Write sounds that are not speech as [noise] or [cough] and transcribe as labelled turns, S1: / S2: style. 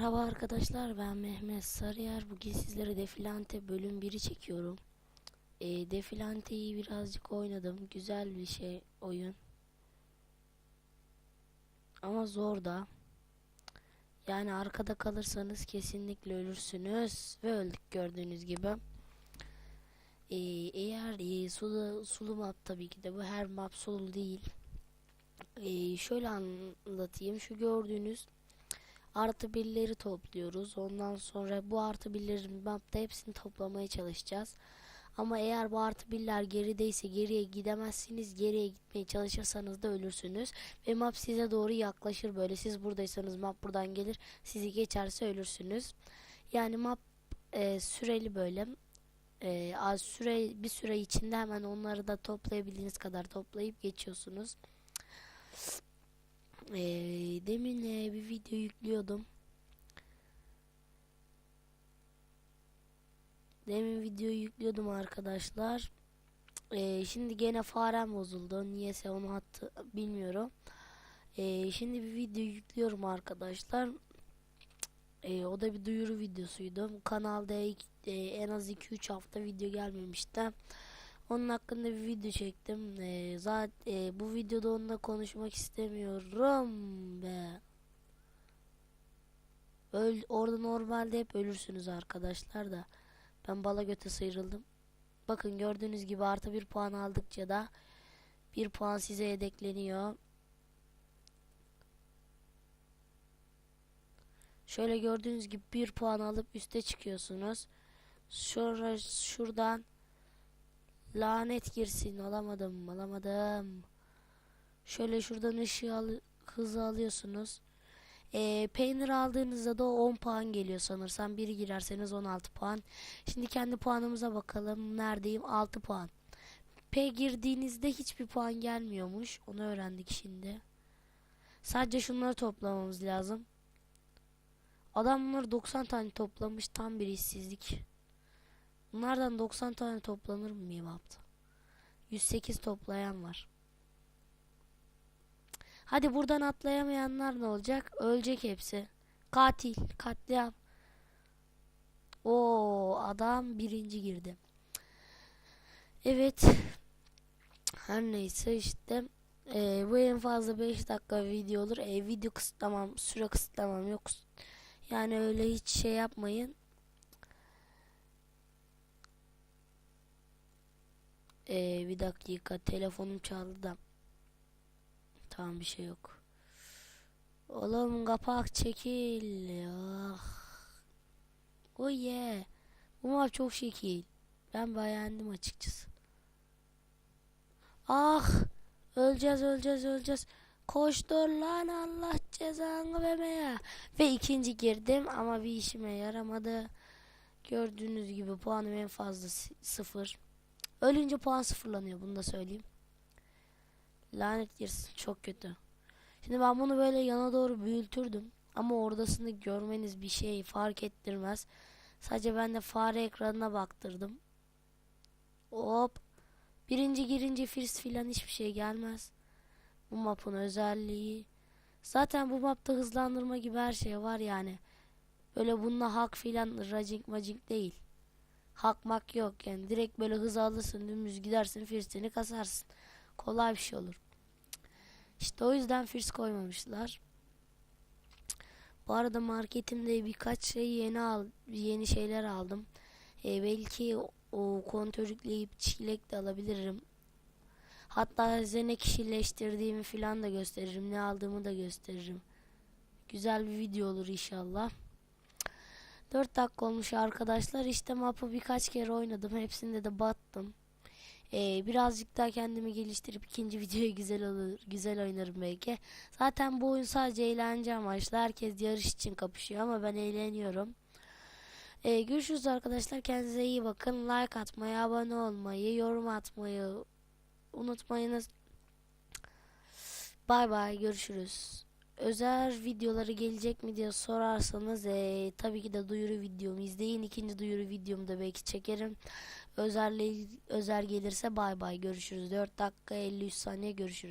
S1: Merhaba arkadaşlar ben Mehmet Sarıyer. Bugün sizlere Defilante bölüm 1'i çekiyorum. E, Defilante'yi birazcık oynadım. Güzel bir şey oyun. Ama zor da. Yani arkada kalırsanız kesinlikle ölürsünüz. Ve öldük gördüğünüz gibi. E, eğer e, sulu, sulu map tabii ki de bu her map sulu değil. E, şöyle anlatayım. Şu gördüğünüz artı birleri topluyoruz. Ondan sonra bu artı birlerin mapta hepsini toplamaya çalışacağız. Ama eğer bu artı birler gerideyse geriye gidemezsiniz. Geriye gitmeye çalışırsanız da ölürsünüz. Ve map size doğru yaklaşır böyle. Siz buradaysanız map buradan gelir. Sizi geçerse ölürsünüz. Yani map e, süreli böyle. E, az süre bir süre içinde hemen onları da toplayabildiğiniz kadar toplayıp geçiyorsunuz. Ee, demin e, bir video yüklüyordum. Demin video yüklüyordum arkadaşlar. Ee, şimdi gene farem bozuldu. Niyeyse onu attı bilmiyorum. Ee, şimdi bir video yüklüyorum arkadaşlar. Ee, o da bir duyuru videosuydu. Kanalda e, en az 2-3 hafta video gelmemişti. Onun hakkında bir video çektim. Ee, zaten e, bu videoda onunla konuşmak istemiyorum be. Öl, orada normalde hep ölürsünüz arkadaşlar da. Ben bala göte sıyrıldım. Bakın gördüğünüz gibi artı bir puan aldıkça da bir puan size yedekleniyor. Şöyle gördüğünüz gibi bir puan alıp üste çıkıyorsunuz. Sonra şuradan Lanet girsin. Alamadım. Alamadım. Şöyle şuradan ışığı al hızı alıyorsunuz. Ee, peynir aldığınızda da 10 puan geliyor sanırsam. Biri girerseniz 16 puan. Şimdi kendi puanımıza bakalım. Neredeyim? 6 puan. P girdiğinizde hiçbir puan gelmiyormuş. Onu öğrendik şimdi. Sadece şunları toplamamız lazım. Adam bunları 90 tane toplamış. Tam bir işsizlik. Bunlardan 90 tane toplanır mı bir mapta? 108 toplayan var. Hadi buradan atlayamayanlar ne olacak? Ölecek hepsi. Katil, katliam. O adam birinci girdi. Evet. Her neyse işte. Ee, bu en fazla 5 dakika video olur. Ee, video kısıtlamam, süre kısıtlamam yok. Yani öyle hiç şey yapmayın. Ee, bir dakika telefonum çaldı da. Tamam bir şey yok. Oğlum kapak çekil. Ah. Oh yeah. Bu map çok şekil. Ben beğendim açıkçası. Ah. Öleceğiz öleceğiz öleceğiz. Koştur lan Allah cezanı vermeye. Ve ikinci girdim ama bir işime yaramadı. Gördüğünüz gibi puanım en fazla sıfır. Ölünce puan sıfırlanıyor bunu da söyleyeyim. Lanet girsin çok kötü. Şimdi ben bunu böyle yana doğru büyütürdüm. Ama oradasını görmeniz bir şey fark ettirmez. Sadece ben de fare ekranına baktırdım. Hop. Birinci girince first filan hiçbir şey gelmez. Bu mapın özelliği. Zaten bu mapta hızlandırma gibi her şey var yani. Böyle bununla hak filan racing macing değil hakmak yok yani. Direkt böyle hız alırsın dümdüz gidersin firstini kasarsın. Kolay bir şey olur. İşte o yüzden first koymamışlar. Bu arada marketimde birkaç şey yeni al yeni şeyler aldım. E, belki o kontörükleyip çilek de alabilirim. Hatta size ne kişileştirdiğimi filan da gösteririm. Ne aldığımı da gösteririm. Güzel bir video olur inşallah 4 dakika olmuş arkadaşlar. İşte map'ı birkaç kere oynadım. Hepsinde de battım. Ee, birazcık daha kendimi geliştirip ikinci [laughs] videoyu güzel olur, güzel oynarım belki. Zaten bu oyun sadece eğlence amaçlı. Herkes yarış için kapışıyor ama ben eğleniyorum. Ee, görüşürüz arkadaşlar. Kendinize iyi bakın. Like atmayı, abone olmayı, yorum atmayı unutmayınız. Bay bay. Görüşürüz özel videoları gelecek mi diye sorarsanız ee, tabii ki de duyuru videomu izleyin. İkinci duyuru videomu da belki çekerim. Özel, özel gelirse bay bay görüşürüz. 4 dakika 53 saniye görüşürüz.